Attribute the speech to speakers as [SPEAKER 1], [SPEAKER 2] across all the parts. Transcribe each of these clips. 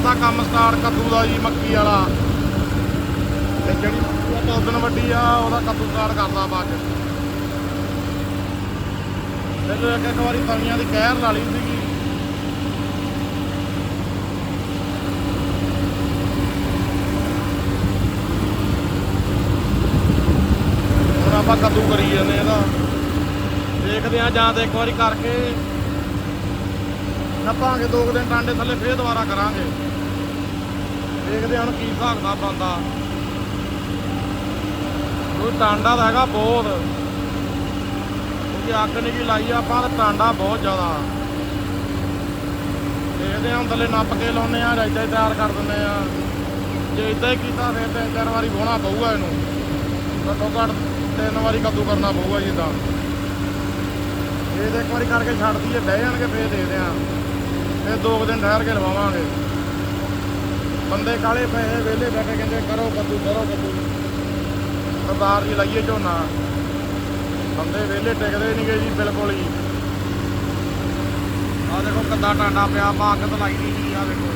[SPEAKER 1] ਜਾਂਦਾ ਕੰਮ ਸਟਾਰਟ ਕੱਦੂ ਦਾ ਜੀ, ਮੱਕੀ ਵਾਲਾ। ਤੇ ਜਿਹੜੀ ਉਹ ਦੋ ਦਿਨ ਵੱਡੀ ਆ, ਉਹਦਾ ਕੱਦੂ ਸਟਾਰਟ ਕਰਦਾ ਬਾਅਦ ਚ। ਤੇ ਇੱਕ ਇੱਕ ਵਾਰੀ ਤਵੀਆਂ ਦੀ ਕਹਿਰ ਲਾ ਲਈ ਸੀਗੀ। ਹੁਣ ਆਪਾਂ ਕੱਦੂ ਕਰੀ ਜਾਂਦੇ ਇਹਦਾ। ਦੇਖਦੇ ਆ ਜਾਂ ਤੇ ਇੱਕ ਵਾਰੀ ਕਰਕੇ। ਨੱਪਾਂਗੇ, ਦੋ ਕੁ ਦਿਨ ਟਾਂਡੇ ਥੱਲੇ ਫੇਰ ਦੁਬਾਰਾ ਕਰਾਂਗੇ। ਦੇਖਦੇ ਹਾਂ ਹੁਣ ਕੀ ਹਿਸਾਬ ਦਾ ਬੰਦਾ ਕੋਈ ਟਾਂਡਾ ਤਾਂ ਹੈਗਾ ਬਹੁਤ। ਕਿਉਂਕਿ ਅੱਗ ਨਹੀਂ ਕੀ ਲਾਈ ਆਪਾਂ ਤਾਂ ਟਾਂਡਾ ਬਹੁਤ ਜ਼ਿਆਦਾ। ਦੇਖਦੇ ਹਾਂ ਥੱਲੇ ਨੱਪ ਕੇ ਲਾਉਨੇ ਆ ਜਾਂ ਹੀ ਤਿਆਰ ਕਰ ਦਿੰਦੇ ਆ ਜੇ ਇਦਾਂ ਹੀ ਕੀਤਾ ਫਿਰ ਤਿੰਨ ਚਾਰ ਵਾਰੀ ਵਾਹੁਣਾ ਪਊਗਾ ਇਹਨੂੰ। ਘੱਟੋ ਘੱਟ ਤਿੰਨ ਵਾਰੀ ਕੱਦੂ ਕਰਨਾ ਪਊਗਾ ਜੀ ਤਾਂ ਇਹ ਤਾਂ ਇੱਕ ਵਾਰੀ ਕਰਕੇ ਛੱਡ ਦਈਏ, ਬਹਿ ਜਾਣਗੇ, ਫੇਰ ਦੇਖਦੇ ਆ ਫਿਰ ਦੋ ਕੁ ਦਿਨ ਠਹਿਰ ਕੇ ਲਵਾਵਾਂਗੇ। ਬੰਦੇ ਕਾਲੇ ਪਏ ਵਿਹਲੇ ਬੈਠੇ ਕਹਿੰਦੇ ਕਰੋ ਕੱਦੂ ਕਰੋ ਕੱਦੂ ਸਰਦਾਰ ਜੀ ਲਾਈਏ ਝੋਨਾ। ਬੰਦੇ ਵਿਹਲੇ ਟਿਕਦੇ ਨਹੀਂ ਗਏ ਜੀ, ਬਿਲਕੁਲ ਹੀ। ਆ ਦੇਖੋ ਕੱਦਾ ਟਾਂਡਾ ਪਿਆ ਆਪਾਂ ਅੱਗ ਤਾਂ ਲਾਈ ਨਹੀਂ ਜੀ ਆ ਦੇਖੋ।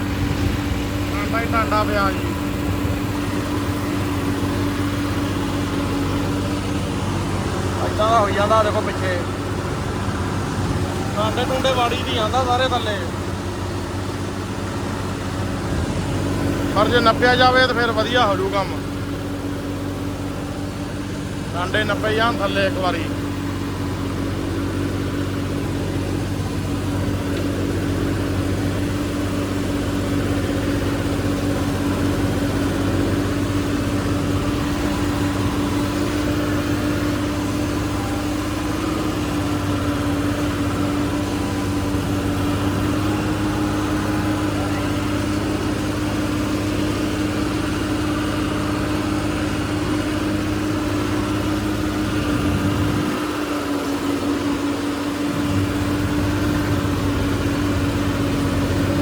[SPEAKER 1] ਟਾਂਡਾ ਹੀ ਟਾਂਡਾ ਪਿਆ ਜੀ। ਏਦਾਂ ਦਾ ਹੋਈ ਜਾਂਦਾ, ਦੇਖੋ ਪਿੱਛੇ। ਟਾਂਡੇ ਟੁੰਡੇ ਵਾੜੀ ਨਹੀਂ ਆਂਦਾ ਸਾਰੇ ਥੱਲੇ। ਪਰ ਜੇ ਨੱਪਿਆ ਜਾਵੇ ਤਾਂ ਫਿਰ ਵਧੀਆ ਹੋ ਜੂ ਕੰਮ। ਟਾਂਡੇ ਨੱਪੇ ਜਾਣ ਥੱਲੇ ਇੱਕ ਵਾਰੀ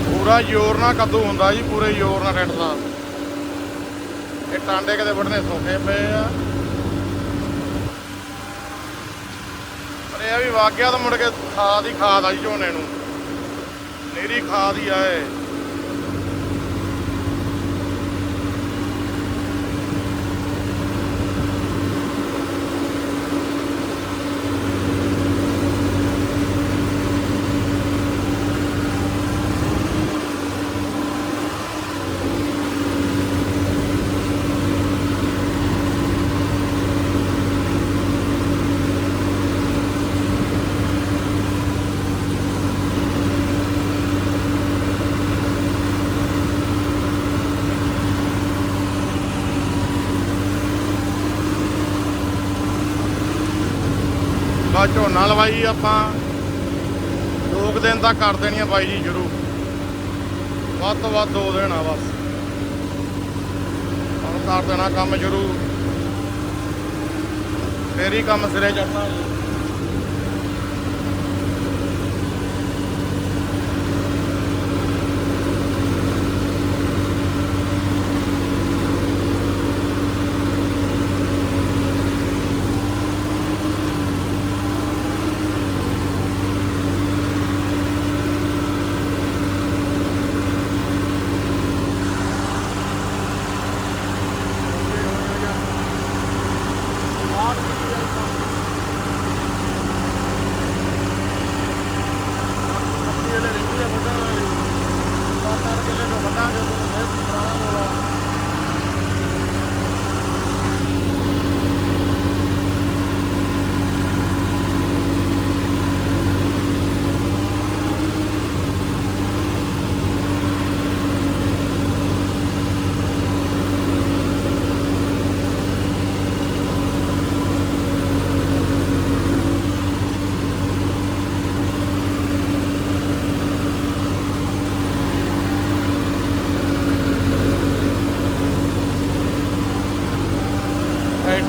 [SPEAKER 1] ਪੂਰਾ ਜ਼ੋਰ ਨਾਲ ਕੱਦੂ ਹੁੰਦਾ ਜੀ, ਪੂਰੇ ਜ਼ੋਰ ਨਾਲ ਟੱਟਦਾ ਇਹ ਟਾਂਡੇ ਕਿਤੇ ਵੱਢਣੇ ਸੌਖੇ ਪਏ ਆ। ਪਰ ਇਹ ਵੀ ਵਾਕਿਆ ਤਾਂ ਮੁੜ ਕੇ ਖਾਦ ਹੀ ਖਾਦ ਆ ਜੀ ਝੋਨੇ ਨੂੰ। ਨੇਰੀ ਖਾਦ ਹੀ ਆਏ ਬਾ ਝੋਨਾ ਲਵਾਈ ਆਪਾਂ। ਦੋ ਕੁ ਦਿਨ ਤੱਕ ਕਰ ਦੇਣੀ ਆ ਬਾਈ ਜੀ ਸ਼ੁਰੂ ਵੱਧ ਤੋਂ ਵੱਧ ਦੋ ਦਿਨ ਆ ਬਸ। ਹੁਣ ਕਰ ਦੇਣਾ ਕੰਮ ਸ਼ੁਰੂ ਫੇਰ ਹੀ ਕੰਮ ਸਿਰੇ ਚੜਨਾ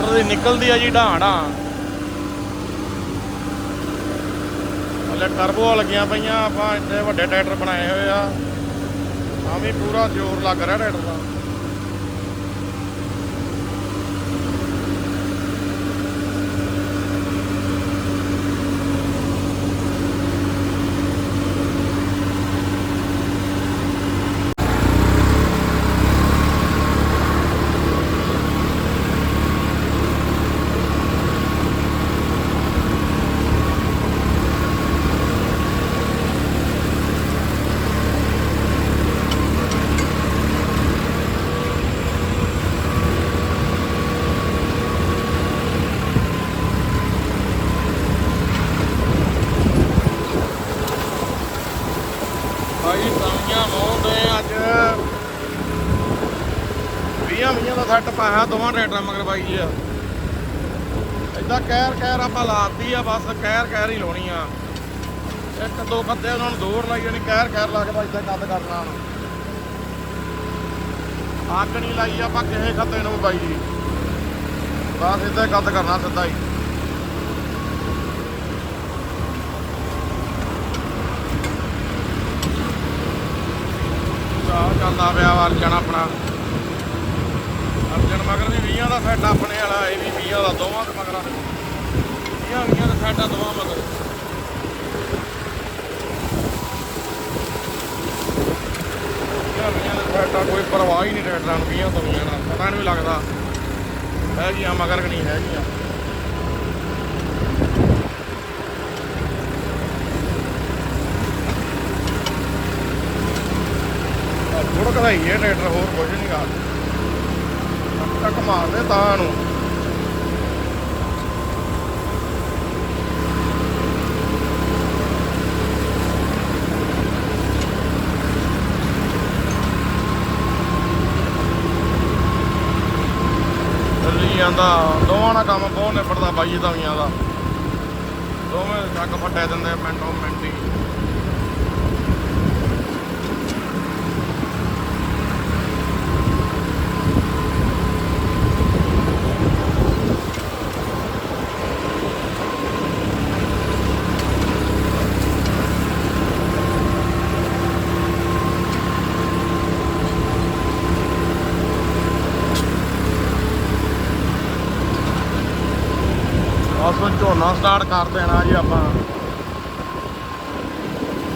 [SPEAKER 1] ਟਰੈਕਟਰ ਦੀ ਨਿਕਲਦੀ ਆ ਜੀ ਢਾਂਢਾਂ ਹਲੇ ਟਰਬੋ ਲੱਗੀਆਂ ਪਈਆਂ, ਆਪਾਂ ਇੱਥੇ ਵੱਡੇ ਟਰੈਕਟਰ ਬਣਾਏ ਹੋਏ ਆ। ਆ ਵੀ ਪੂਰਾ ਜ਼ੋਰ ਲੱਗ ਰਿਹਾ ਟਰੈਕਟਰ ਦਾ ਭਾਈ ਤਵੀਆਂ ਮੋਹਦੇ ਅੱਜ 20 20 ਦਾ ਸੈੱਟ ਪਾਇਆ ਦੋਵਾਂ ਟਰੈਕਟਰਾਂ ਮਗਰ ਪਾਈ ਆ। ਏਦਾਂ ਕਹਿਰ ਕਹਿਰ ਆਪਾਂ ਲਾਤੀ ਆ, ਬਸ ਕਹਿਰ ਕਹਿਰ ਹੀ ਲਾਉਣੀ ਆ। ਇੱਕ ਦੋ ਕੱਦੇ ਉਹਨਾਂ ਨੂੰ ਦੂਰ ਲਾਈ ਜਾਣੀ ਕਹਿਰ ਕਹਿਰ ਲਾ ਕੇ ਬਸ ਏਦਾਂ ਕੱਦ ਕਰਨਾ ਹੁਣ। ਅੱਗ ਨਹੀਂ ਲਾਈ ਆਪਾਂ ਕਿਸੇ ਖੱਤੇ ਨੂੰ ਬਾਈ ਜੀ। ਬਸ ਏਦਾਂ ਹੀ ਕੱਦ ਕਰਨਾ ਸਿੱਧਾ ਹੀ। ਚਾਹ ਚੱਲਦਾ ਪਿਆ ਵਾ ਅਰਜਨ ਆਪਣਾ। ਮਗਰ ਵੀ 20 ਦਾ ਸੈੱਟ ਆਪਣੇ ਵਾਲਾ, ਇਹ ਵੀ 20 ਦਾ ਦੋਵਾਂ ਦੇ ਮਗਰ। 20 20 ਦਾ ਸੈੱਟ ਦੋਵਾਂ ਮਗਰ। ਵੀਹਾਂ ਕੋਈ ਪਰਵਾਹ ਹੀ ਨਹੀਂ ਟਰੈਕਟਰਾਂ ਨੂੰ 20 ਤੋਂ 20 ਦਾ ਪਤਾ ਨਹੀਂ ਲੱਗਦਾ ਹੈਗੀਆਂ ਮਗਰ ਕਿ ਨਹੀਂ ਹੈਗੀਆਂ। ਥੋੜਾ ਕਦਾਈ ਇਹ ਟਰੈਕਟਰ ਹੋਰ ਕੁਝ ਨਹੀਂ ਗਾ। ਮਾਰਦੇ ਤਾਂ ਨੂੰ। ਜਾਂਦਾ। ਦੋਵਾਂ ਦਾ ਕੰਮ ਬਹੁਤ ਨਿਬੜਦਾ ਬਾਈ ਦਵੀਆਂ ਦਾ ਦੋਵੇਂ ਜੱਗ ਫੱਟੇ ਦਿੰਦੇ ਮਿੰਟੋ ਮਿੰਟੀ ਬਸ ਹੁਣ ਸਟਾਰਟ ਕਰ ਦੇਣਾ ਜੀ ਆਪਾਂ।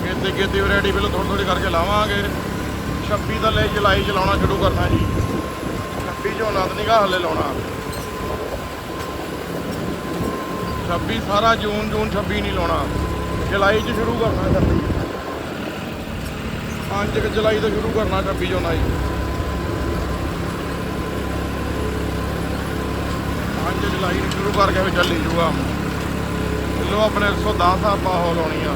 [SPEAKER 1] ਖੇਤੀ ਖੇਤੀ ਵੈਰਾਈਟੀ ਪਹਿਲਾਂ ਥੋੜੀ ਥੋੜੀ ਕਰਕੇ ਲਾਵਾਂਗੇ। 26 ਤੋਂ ਲੈ ਜੁਲਾਈ ਚ ਲਾਉਣਾ ਸ਼ੁਰੂ ਕਰਨਾ ਜੀ। 26 ਝੋਨਾ ਤਾਂ ਨਹੀਂਗਾ ਹਲੇ ਲਾਉਣਾ। 26 ਸਾਰਾ ਜੂਨ ਜੂਨ 26 ਨਹੀਂ ਲਾਉਣਾ। ਜੁਲਾਈ ਚ ਸ਼ੁਰੂ ਕਰਨਾ 26 5 ਜੁਲਾਈ ਤੋਂ ਸ਼ੁਰੂ ਕਰਨਾ 26 ਝੋਨਾ ਜੀ। 5 ਜੁਲਾਈ ਨੂੰ ਸ਼ੁਰੂ ਕਰਕੇ ਵੀ ਚੱਲੀ ਜੂਗਾ। ਲੋ ਆਪਣੇ 110 ਆਪਾਂ ਉਹ ਲਾਉਣੀ ਆ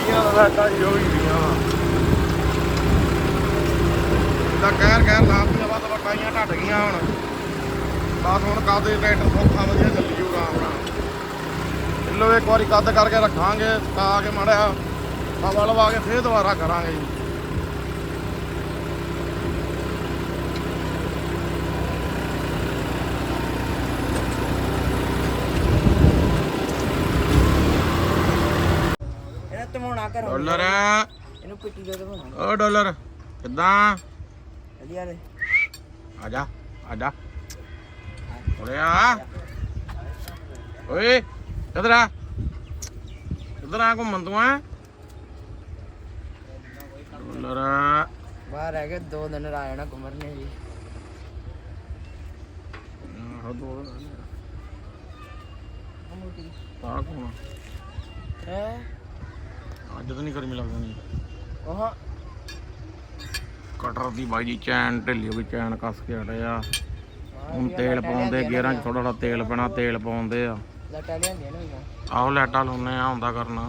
[SPEAKER 1] ਵੀਆਂ ਦਾ ਸਾਡਾ ਹੀ ਹੋਈ ਵੀਆਂ ਦਾ ਕਹਿਰ ਕਹਿਰ ਲਾਤੀਆਂ ਵੱਧ ਵਟਾਈਆਂ ਢੱਟ ਗਈਆਂ ਹੁਣ। ਬਸ ਹੁਣ ਕਾਦੇ ਟਰੈਕਟਰ ਸੌਖਾ ਵਧੀਆ ਚੱਲੀ ਜੂ ਆਰਾਮ ਨਾਲ। ਲੋ ਇੱਕ ਵਾਰੀ ਕੱਦ ਕਰਕੇ ਰੱਖਾਂਗੇ ਸੁਕਾ ਕੇ ਮੜਿਆ ਹਵਾ ਲਵਾ ਕੇ ਫੇਰ ਦੁਬਾਰਾ ਕਰਾਂਗੇ ਜੀ। ਡਾਲਰ।
[SPEAKER 2] ਇਹਨੂੰ ਪਿੱਟੀ ਦੇ ਧਮਾਉਣਾ
[SPEAKER 1] ਓ ਡਾਲਰ ਕਿੱਦਾਂ?
[SPEAKER 2] ਵਧੀਆ ਰੇ
[SPEAKER 1] ਆ ਜਾ ਆ ਜਾ ਆ ਓਏ ਕਿੱਧਰ ਆ ਕਿੱਧਰ ਆ ਘੁੰਮਣ ਤੂੰ ਆ
[SPEAKER 2] ਬਾਹਰ ਰਹਿ ਗਏ ਦੋ ਦਿਨ ਰਾਇਣਾ ਕੁਮਰ ਨੇ ਜੀ
[SPEAKER 1] ਆਹ ਦੋ
[SPEAKER 2] ਮੋਟੀ
[SPEAKER 1] ਆ ਕੋਣ
[SPEAKER 2] ਹੈ
[SPEAKER 1] ਅੱਜ ਤਾਂ ਨਹੀਂ ਗਰਮੀ ਲੱਗਦੀ
[SPEAKER 2] ਉਹ
[SPEAKER 1] ਕਟਰ ਦੀ ਬਾਈ ਜੀ ਚੈਨ ਢਿੱਲੀ ਹੋ ਗਈ ਚੈਨ ਕੱਸ ਕੇ ਹਟੇ ਆ ਹੁਣ ਤੇਲ ਪਾਉਂਦੇ ਗੇਅਰਾਂ 'ਚ ਥੋੜਾ ਥੋੜਾ ਤੇਲ ਪੈਣਾ ਤੇਲ ਪਾਉਂਦੇ ਆ।
[SPEAKER 2] ਲਟਾ ਲਿਆਂਦੀਆਂ ਨੇ
[SPEAKER 1] ਆਹੋ ਲਾਈਟਾਂ ਲਾਉਨੇ ਆ ਹੁੰਦਾ ਕਰਨਾ।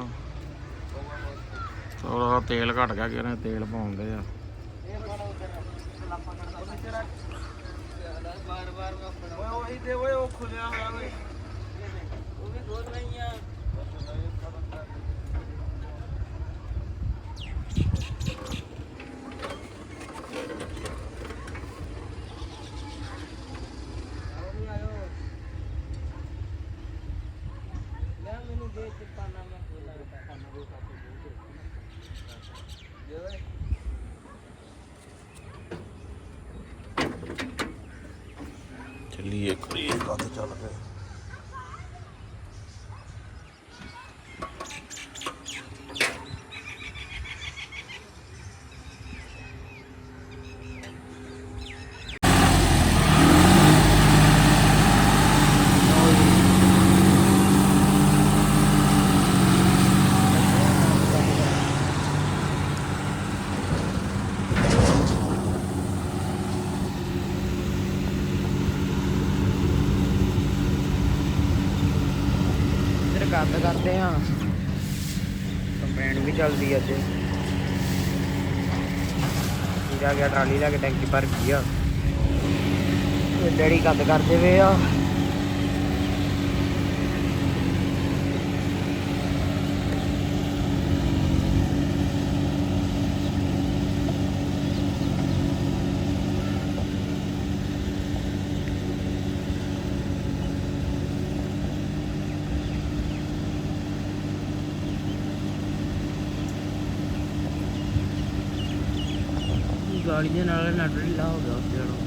[SPEAKER 1] ਥੋੜਾ ਤੇਲ ਘਟ ਗਿਆ ਗੇਅਰਾਂ 'ਚ ਤੇਲ ਪਾਉਂਦੇ ਆ।
[SPEAKER 2] ਬਾਰ ਬਾਰ ਓਏ ਉਹੀ ਦੇ ਓਏ ਉਹ ਖੁੱਲਿਆ ਹੋਇਆ ਓਏ। ਉਹ ਵੀ ਖੋਲ ਰਹੀ ਆ ਮੈਨੂੰ ਦੇ ਤੇ ਪਾਣਾ ਮੈਂ ਖੋਲਾ ਪਾਣਾ ਦੇ ਸਾਥ
[SPEAKER 3] ਚੱਲੀਏ ਕਰੀਏ ਕੱਦ ਚੱਲ ਪਏ
[SPEAKER 2] ਫਿਰ ਕੰਮ ਕਰਦੇ ਆ ਕੰਪਲੇਂਟ ਵੀ ਚੱਲਦੀ ਅੱਜ ਜਾ ਗਿਆ ਟਰਾਲੀ ਲੈ ਕੇ ਟੈਂਕੀ ਭਰ ਗਈ ਆ। ਡੈਡੀ ਕੱਦ ਕਰਦੇ ਵੇ ਆ। ਗਾੜੀ ਦੇ ਨਾਲ ਨਟ ਢਿੱਲਾ ਹੋ ਗਿਆ ਉੱਥੇ ਨੂੰ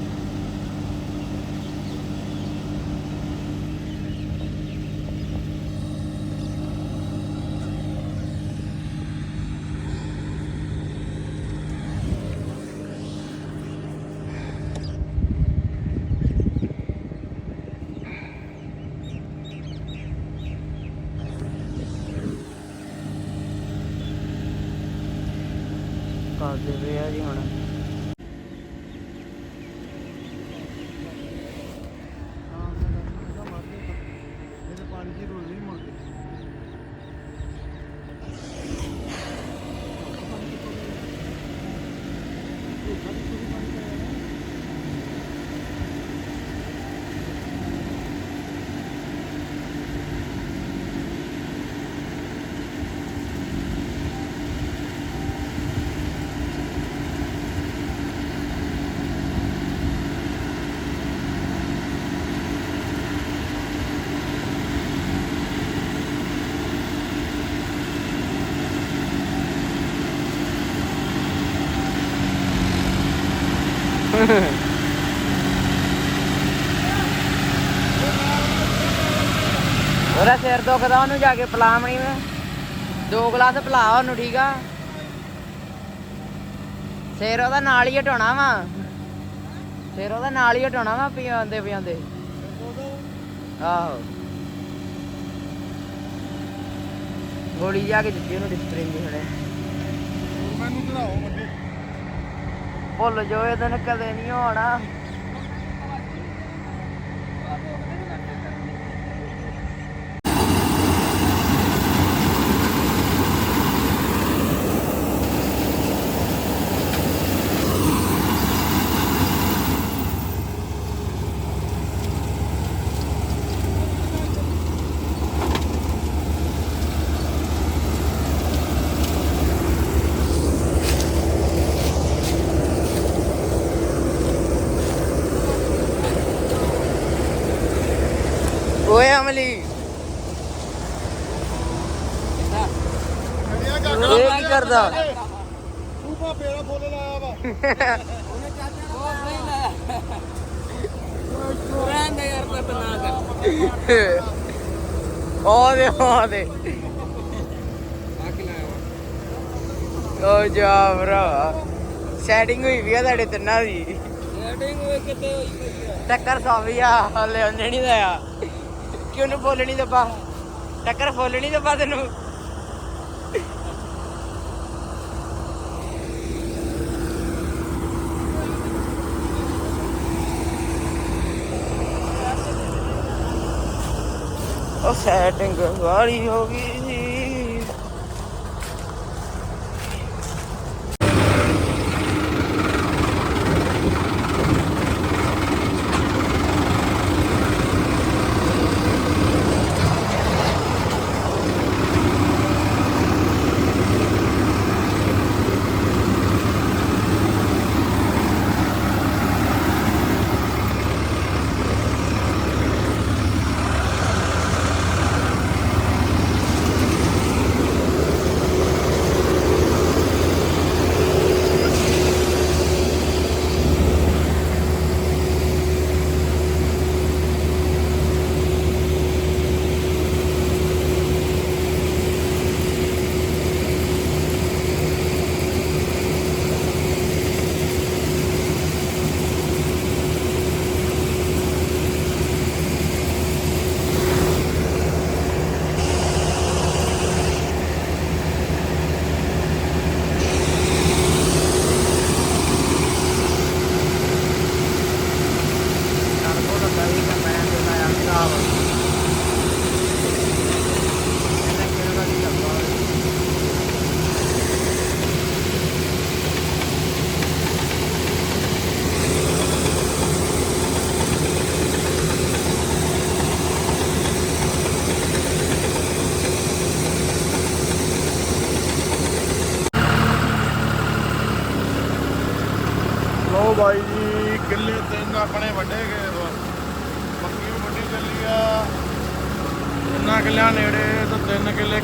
[SPEAKER 2] ਕਰਦੇ ਪਏ ਆ ਜੀ ਹੁਣ
[SPEAKER 3] ਪਾਣੀ ਦੀ ਰੋਲ ਨਹੀਂ ਮੁੜਦੀ
[SPEAKER 2] ਉਹਦਾ ਸਿਰ ਦੁਖਦਾ ਉਹਨੂੰ ਜਾ ਕੇ ਪਲਾਵਣੀ ਮੈਂ ਦੋ ਗਲਾਸ ਪਿਲਾ ਉਹਨੂੰ ਠੀਕ ਆ? ਸਿਰ ਉਹਦਾ ਨਾਲ ਹੀ ਹਟਾਉਣਾ ਵਾ। ਸਿਰ ਉਹਦਾ ਨਾਲ ਹੀ ਹਟਾਉਣਾ ਵਾ ਪੀਂਦੇ ਪੀਂਦੇ ਆਹੋ। ਗੋਲੀ ਜਾ ਕੇ ਦਿੱਤੀ ਉਹਨੂੰ ਡਿਸਪਰਿੰਗ ਦੀ ਹੁਣੇ
[SPEAKER 3] ਮੈਨੂੰ ਚੜਾਓ ਮੰਡੀ
[SPEAKER 2] ਭੁੱਲ ਜੋ ਇਹ ਦਿਨ ਕਦੇ ਨਹੀਂ ਹੋਣਾ ਓਏ ਅਮਲੀ ਇਹ ਕੀ ਕਰਦਾ।
[SPEAKER 3] ਤੂੰ ਭਾਪੇ ਦਾ ਫੁੱਲ ਲਾਇਆ ਵਾ।
[SPEAKER 2] ਉਹ ਦੇ ਉਹ ਦੇ। ਉਹ ਜਾ ਭਰਾ। ਸੈਟਿੰਗ ਹੋਈ ਵੀ ਆ ਤੁਹਾਡੇ ਤਿੰਨਾਂ ਦੀ।
[SPEAKER 4] ਸੈਟਿੰਗ ਵੇ ਕਿਤੇ ਹੋਈ
[SPEAKER 2] ਟੱਕਰ ਸੌਵੀ ਆ ਹਲੇ ਉਹਨੇ ਨਹੀਂ ਦਇਆ ਕਿਉਂ ਨੂੰ ਬੋਲ ਨਹੀਂ ਦੱਬਾ? ਟੱਕਰ ਫੁੱਲ ਨਹੀਂ ਦੱਬਾ ਤੈਨੂੰ? ਉਹ ਸੈਟਿੰਗ ਵਾਲੀ ਹੋ ਗਈ।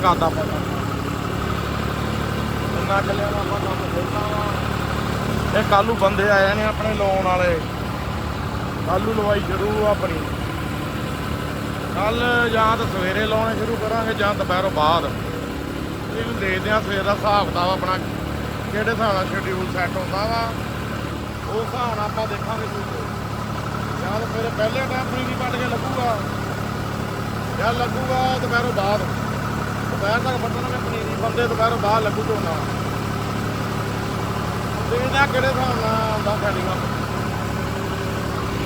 [SPEAKER 1] ਕਾਦਾ ਪਤਾ ਤਿੰਨਾਂ ਕਿੱਲਿਆਂ ਦਾ ਆਪਾਂ ਕੰਮ ਖੋਲਣਾ ਵਾ। ਇਹ ਕੱਲੂ ਬੰਦੇ ਆਏ ਨੇ ਆਪਣੇ ਲੋਨ ਵਾਲੇ। ਕੱਲੂ ਲਵਾਈ ਸ਼ੁਰੂ ਆਪਣੀ। ਕੱਲ ਜਾਂ ਤਾਂ ਸਵੇਰੇ ਲਾਉਣੇ ਸ਼ੁਰੂ ਕਰਾਂਗੇ ਜਾਂ ਦੁਪਹਿਰੋਂ ਬਾਅਦ। ਇਹਨੂੰ ਦੇਖਦੇ ਆ ਸਵੇਰ ਦਾ ਹਿਸਾਬ ਕਿਤਾਬ ਆਪਣਾ ਕਿਹੜੇ ਹਿਸਾਬ ਨਾਲ ਸ਼ਡਿਊਲ ਸੈੱਟ ਹੁੰਦਾ ਵਾ। ਉਹ ਹਿਸਾਬ ਨਾਲ ਆਪਾਂ ਦੇਖਾਂਗੇ ਜਾਂ ਫਿਰ ਪਹਿਲੇ ਟਾਈਮ ਪਨੀਰੀ ਕੱਢ ਕੇ ਲੱਗੂਗਾ। ਜਾਂ ਲੱਗੂਗਾ ਦੁਪਹਿਰੋਂ ਬਾਅਦ। ਦੁਪਹਿਰ ਤੱਕ ਵੱਢਣਗੇ ਪਨੀਰੀ ਬੰਦੇ ਦੁਪਹਿਰੋਂ ਬਾਹਰ ਲੱਗੂ ਝੋਨਾ ਦੇਖਦੇ ਕਿਹੜੇ ਹਿਸਾਬ ਨਾਲ ਆਉਂਦਾ ਸੈਟਿੰਗ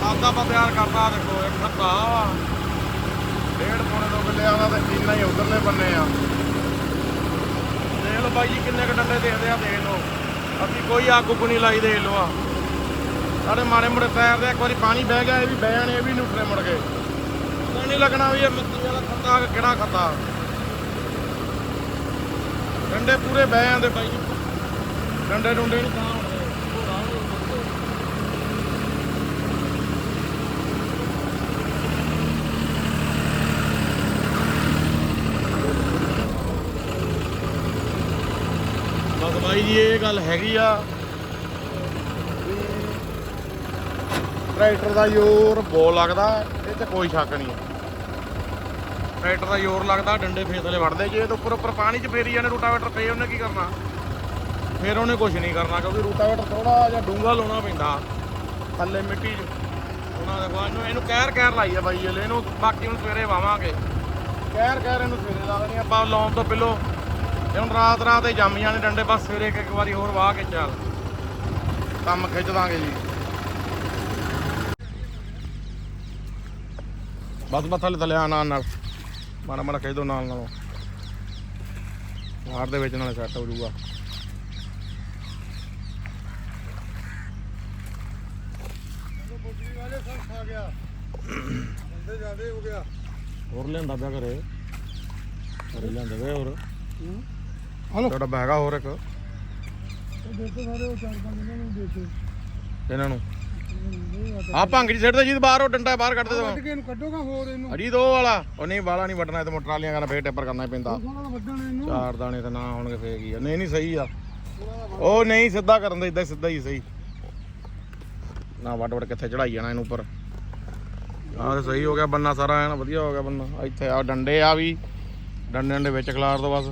[SPEAKER 1] ਆਪਦਾ ਆਪਾਂ ਤਿਆਰ ਕਰਤਾ ਦੇਖੋ, ਇੱਕ ਖੱਤਾ ਵਾ ਡੇਢ ਪੌਣੇ ਦੋ ਕਿੱਲੇ ਆਉਂਦਾ ਤੇ ਇੰਨਾ ਹੀ ਉਧਰਲੇ ਬੰਨੇ ਆ। ਦੇਖ ਲਓ ਬਾਈ ਜੀ, ਕਿੰਨੇ ਕ ਡੰਡੇ ਦੇਖਦੇ ਆ, ਦੇਖ ਲਓ। ਅਸੀਂ ਕੋਈ ਅੱਗ ਉੱਗ ਨਹੀਂ ਲਾਈ, ਦੇਖ ਲਓ ਆ। ਸਾਡੇ ਮਾੜੇ ਮੁੜੇ ਪੈਰ ਦੇ ਇੱਕ ਵਾਰੀ ਪਾਣੀ ਬਹਿ ਗਿਆ, ਇਹ ਵੀ ਬਹਿ ਜਾਣੇ, ਇਹ ਵੀ ਨੁੱਟਰੇ ਮੁੜ ਗਏ ਪਤਾ ਨਹੀਂ ਲੱਗਣਾ ਵੀ ਇਹ ਮਿੱਟੀ ਵਾਲਾ ਖੱਤਾ ਕਿਹੜਾ ਖੱਤਾ। ਡੰਡੇ ਪੂਰੇ ਬਹਿ ਜਾਂਦੇ ਬਾਈ ਜੀ। ਡੰਡੇ ਡੁੰਡੇ ਨਹੀਂ ਤਾਂ ਨੂੰ ਬਸ ਬਾਈ ਜੀ, ਇਹ ਗੱਲ ਹੈਗੀ ਆ। ਟਰੈਕਟਰ ਦਾ ਜ਼ੋਰ ਬਹੁਤ ਲੱਗਦਾ, ਇਹ ਤੇ ਕੋਈ ਸ਼ੱਕ ਨਹੀਂ ਟਰੈਕਟਰ ਦਾ ਜ਼ੋਰ ਲੱਗਦਾ, ਡੰਡੇ ਫੇਸਲੇ ਵੜਦੇ ਜੇ ਇਹ ਤੋਂ ਉੱਪਰ ਉੱਪਰ ਪਾਣੀ 'ਚ ਫੇਰੀ ਜਾਣੇ ਰੂਟਾਵੇਟਰ ਪਏ, ਉਹਨੇ ਕੀ ਕਰਨਾ? ਫਿਰ ਉਹਨੇ ਕੁਝ ਨਹੀਂ ਕਰਨਾ, ਕਿਉਂਕਿ ਰੂਟਾਵੇਟਰ ਥੋੜਾ ਜਿਹਾ ਡੂੰਘਾ ਲਾਉਣਾ ਪੈਂਦਾ, ਥੱਲੇ ਮਿੱਟੀ 'ਚ। ਉਹਨਾਂ ਦੇ ਬਾਅਦ ਇਹਨੂੰ ਕਹਿਰ ਕਹਿਰ ਲਾਈ ਆ ਬਾਈ ਇਹਲੇ ਇਹਨੂੰ ਬਾਕੀ ਨੂੰ ਸਵੇਰੇ ਵਾਵਾਂਗੇ। ਕਹਿਰ ਕਹਿਰ ਇਹਨੂੰ ਸਵੇਰੇ ਲਾ ਦੇਣੀ ਆਪਾਂ ਲਾਉਣ ਤੋਂ ਪਹਿਲੋ, ਇਹ ਹੁਣ ਰਾਤ ਰਾਤ ਹੀ ਜੰਮ ਜਾਣੇ ਡੰਡੇ, ਬਸ ਸਵੇਰੇ ਇੱਕ ਵਾਰੀ ਹੋਰ ਵਾਹ ਕੇ ਚੱਲ। ਕੰਮ ਖਿੱਚ ਦਾਂਗੇ ਜੀ। ਬਸ ਬਸ ਥੱਲੇ ਥੱਲੇ ਆ ਨਾਲ। ਮਾੜਾ ਮਾੜਾ ਖਿੱਚ ਦੋ ਨਾਲ ਨਾਲ। ਬਾਹਰ ਦੇ ਵਿੱਚ ਨਾਲੇ ਸੈੱਟ ਹੋ ਜਾਊਗਾ। ਹੋਰ ਲਿਆਂਦਾ ਪਿਆ ਘਰੇ? ਘਰੇ ਲਿਆਂਦਾ ਪਿਆ ਹੋਰ?
[SPEAKER 3] ਹਲੋ।
[SPEAKER 1] ਤੁਹਾਡਾ ਬੈਗਾ ਹੋਰ ਇੱਕ।
[SPEAKER 3] ਦੇਖੋ ਸਾਰੇ ਉਹ ਚਾਰ ਪੰਜ ਇਹਨਾਂ ਨੂੰ ਦੇਖੋ
[SPEAKER 1] ਇਹਨਾਂ ਨੂੰ? ਆ ਭੰਗ ਜੀ ਸਿੱਟ ਦੇ ਜੀ ਬਾਹਰ ਉਹ ਡੰਡਾ ਬਾਹਰ ਕੱਢ ਦੇ
[SPEAKER 3] ਕੱਢ ਕੇ ਇਹਨੂੰ ਕੱਢੋਗਾ ਹੋਰ ਇਹਨੂੰ।
[SPEAKER 1] ਅਜੀ ਦੋ ਵਾਲਾ। ਉਹ ਨਹੀਂ ਬਾਲਾ ਨਹੀਂ ਵੱਢਣਾ ਇਹ ਤੇ ਮੋਟਰਾਲੀਆਂ ਕਰਨਾ ਫੇਰ ਟੈਪਰ ਕਰਨਾ ਪੈਂਦਾ।
[SPEAKER 3] ਥੋੜਾ ਵੱਢਣ ਇਹਨੂੰ।
[SPEAKER 1] ਚਾਰ ਦਾਣੇ ਤਾਂ ਨਾ ਹੋਣਗੇ ਫੇਰ ਕੀ ਆ। ਨਹੀਂ ਨਹੀਂ ਸਹੀ ਆ। ਉਹ ਨਹੀਂ ਸਿੱਧਾ ਕਰਨ ਦੇ ਇਦਾਂ ਸਿੱਧਾ ਹੀ ਸਹੀ। ਨਾ ਵੱਡ ਵੱਡ ਕਿੱਥੇ ਚੜਾਈ ਜਾਣਾ ਇਹਨੂੰ ਉੱਪਰ। ਆਹ ਤਾਂ ਸਹੀ ਹੋ ਗਿਆ ਬੰਨਾ ਸਾਰਾ ਐਨ ਵਧੀਆ ਹੋ ਗਿਆ ਬੰਨਾ। ਇੱਥੇ ਆ ਡੰਡੇ ਆ ਵੀ। ਡੰਡਿਆਂ ਦੇ ਵਿੱਚ ਖਲਾਰ ਦੋ ਬਸ।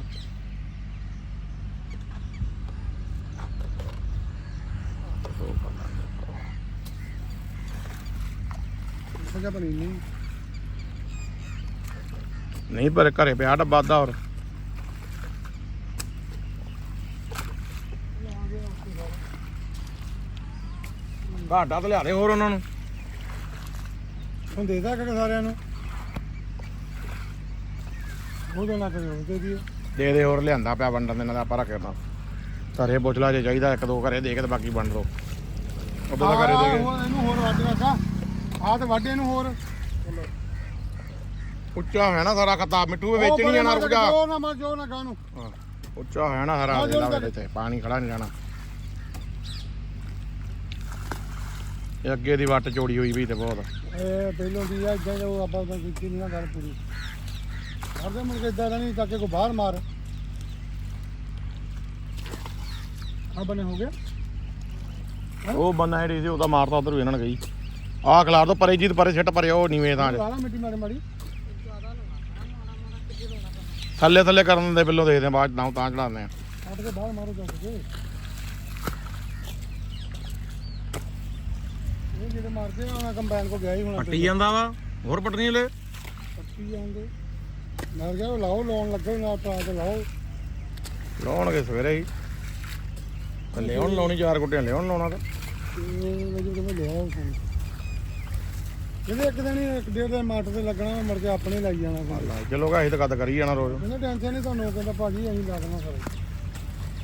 [SPEAKER 3] ਬਣੀ ਨਹੀਂ।
[SPEAKER 1] ਨਹੀਂ ਪਰ ਘਰੇ ਪਿਆ ਡੱਬਾ ਦਾ ਹੋਰ। ਘਾਟਾ ਤਾਂ ਲਿਆ ਦੇ ਹੋਰ ਉਹਨਾਂ ਨੂੰ।
[SPEAKER 3] ਹੁਣ ਦੇਦਾ ਕਿ ਸਾਰਿਆਂ ਨੂੰ। ਉਹ ਦੇਣਾ ਕਰਿਓ ਦੇ ਦੀ
[SPEAKER 1] ਦੇ ਦੇ ਹੋਰ ਲਿਆਂਦਾ ਪਿਆ ਵੰਡਣ ਦੇ ਦਾ ਆਪਾਂ ਰੱਖਣਾ ਘਰੇ ਬੁੱਚਲਾ ਜੇ ਚਾਹੀਦਾ ਇੱਕ ਦੋ ਘਰੇ ਦੇ ਕੇ ਤੇ ਬਾਕੀ ਵੰਡ ਦੋ। ਉਦੋਂ ਦਾ ਘਰੇ ਦੇ ਕੇ।
[SPEAKER 3] ਇਹਨੂੰ ਹੋਰ ਵੱਢ ਰੱਖਾ। ਆਹ ਤੇ ਵੱਢ ਇਹਨੂੰ ਹੋਰ।
[SPEAKER 1] ਉੱਚਾ ਹੋਇਆ ਨਾ ਸਾਰਾ ਖੱਤਾ ਮਿੱਟੂ ਵਿੱਚ ਨਹੀਂ ਜਾਣਾ ਰੁਕ ਜਾ
[SPEAKER 3] ਨਾ ਮਰ ਜੋ ਨਾ
[SPEAKER 1] ਹਾਂ, ਉੱਚਾ ਹੋਇਆ ਨਾ
[SPEAKER 3] ਆ
[SPEAKER 1] ਦੇ
[SPEAKER 3] ਜੋਰ
[SPEAKER 1] ਲਾ
[SPEAKER 3] ਕਰ।
[SPEAKER 1] ਤੇ ਪਾਣੀ ਖੜਾ ਨਹੀਂ ਜਾਣਾ। ਇਹ ਅੱਗੇ ਦੀ ਵੱਟ ਚੋੜੀ ਹੋਈ ਵੀ ਤੇ ਬਹੁਤ।
[SPEAKER 3] ਇਹ ਪਹਿਲੋਂ ਦੀ ਆ ਇਦਾਂ ਜੋ ਆਪਾਂ ਤਾਂ ਕੀਤੀ ਨਹੀਂ ਨਾ ਗੱਲ ਪੂਰੀ। ਕਰਦੇ ਮੁੜ ਕੇ ਇਦਾਂ ਨਹੀਂ ਕਾਕੇ ਕੋ ਬਾਹਰ ਮਾਰ। ਆ ਬਣੇ ਹੋ ਗਿਆ।
[SPEAKER 1] ਉਹ ਬੰਨਾ ਜਿਹੜੀ ਸੀ ਉਹ ਤਾਂ ਮਾਰਤਾ ਉਧਰ ਵੀ ਇਹਨਾਂ ਨੇ ਗਈ ਆਹ ਖਲਾਰ ਤੋਂ ਪਰੇ ਜੀ ਤੇ ਪਰੇ ਸਿੱਟ ਪਰੇ ਉਹ ਨੀਵੇਂ ਥਾਂ 'ਚ।
[SPEAKER 3] ਮਿੱਟੀ ਮਾੜੀ
[SPEAKER 1] ਥੱਲੇ ਥੱਲੇ ਕਰਨ ਦੇ ਪਹਿਲੋਂ ਦੇਖਦੇ ਆ ਬਾਅਦ 'ਚ ਨਾ ਤਾਂ ਚੜਾਉਂਦੇ ਆ।
[SPEAKER 3] ਕੱਟ ਕੇ ਬਾਹਰ ਮਾਰੋ ਜਾ ਕੇ। ਇਹ ਜਿਹੜੇ ਮਾਰਦੇ ਆ ਉਹਨਾਂ ਕੰਬਾਈਨ ਕੋ ਗਿਆ ਹੀ ਹੋਣਾ।
[SPEAKER 1] ਪੱਟੀ ਜਾਂਦਾ ਵਾ ਹੋਰ ਪੱਟਣੀ ਲੈ
[SPEAKER 3] ਪੱਟੀ ਜਾਂਦੇ। ਮੈਂ ਕਿਹਾ ਉਹ ਲਾਓ ਲਾਉਣ ਲੱਗੇ ਨਾ ਪਾ ਕੇ ਲਾਓ।
[SPEAKER 1] ਲਾਉਣਗੇ ਸਵੇਰੇ ਹੀ। ਲਿਆਉਣ ਲਾਉਣੀ ਚਾਰ ਗੁੱਟੀਆਂ ਲਿਆਉਣ ਲਾਉਣਾ ਤਾਂ।
[SPEAKER 3] ਤੇ ਵਜੇ ਕਿਵੇਂ ਲਿਆ ਉਹ ਸਾਨੂੰ ਜਿਹਦੇ ਇੱਕ ਦਿਨ ਹੀ ਇੱਕ ਡੇਢ ਦਿਨ ਮਾਟਰ ਤੇ ਲੱਗਣਾ ਮੁੜ ਕੇ ਆਪਣੇ ਲਾਈ ਜਾਣਾ ਫਿਰ।
[SPEAKER 1] ਲਾ ਚਲੋ ਗਾ ਅਸੀਂ ਤਾਂ ਕਦ ਕਰੀ ਜਾਣਾ ਰੋਜ਼।
[SPEAKER 3] ਕਹਿੰਦਾ ਟੈਨਸ਼ਨ ਨਹੀਂ ਤੁਹਾਨੂੰ ਕਹਿੰਦਾ ਭਾਜੀ ਅਸੀਂ ਲਾ ਦੇਣਾ ਸਾਰੇ।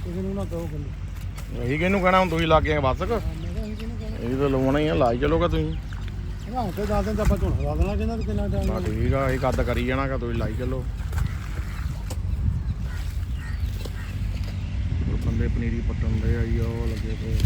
[SPEAKER 3] ਕਿਸੇ ਨੂੰ ਨਾ ਕਹੋ ਕਹਿੰਦੇ।
[SPEAKER 1] ਇਹੀ ਕਿਹਨੂੰ ਕਹਿਣਾ ਹੁਣ ਤੁਸੀਂ ਲੱਗ ਗਏ ਬਸ ਕ?
[SPEAKER 3] ਮੈਂ ਕਿਹਾ ਅਸੀਂ ਕਿਹਨੂੰ ਕਹਿਣਾ?
[SPEAKER 1] ਇਹ ਤਾਂ ਲਾਉਣਾ ਹੀ ਆ ਲਾਈ ਚਲੋਗਾ ਤੁਸੀਂ।
[SPEAKER 3] ਕਹਿੰਦਾ ਹੁਣ ਤੇ ਦੱਸ ਦਿਨ ਤਾਂ ਆਪਾਂ ਝੋਨਾ ਲਾ ਦੇਣਾ ਕਹਿੰਦਾ ਵੀ ਕਿੰਨਾ ਟਾਈਮ
[SPEAKER 1] ਠੀਕ ਆ ਅਸੀਂ ਕਦ ਕਰੀ ਜਾਣਾ ਕਿ ਤੁਸੀਂ ਲਾਈ ਚੱਲੋ। ਬੰਦੇ ਪਨੀਰੀ ਪੱਟਣ ਦੇ ਆਈ ਆ ਉਹ ਲੱਗੇ ਪਏ।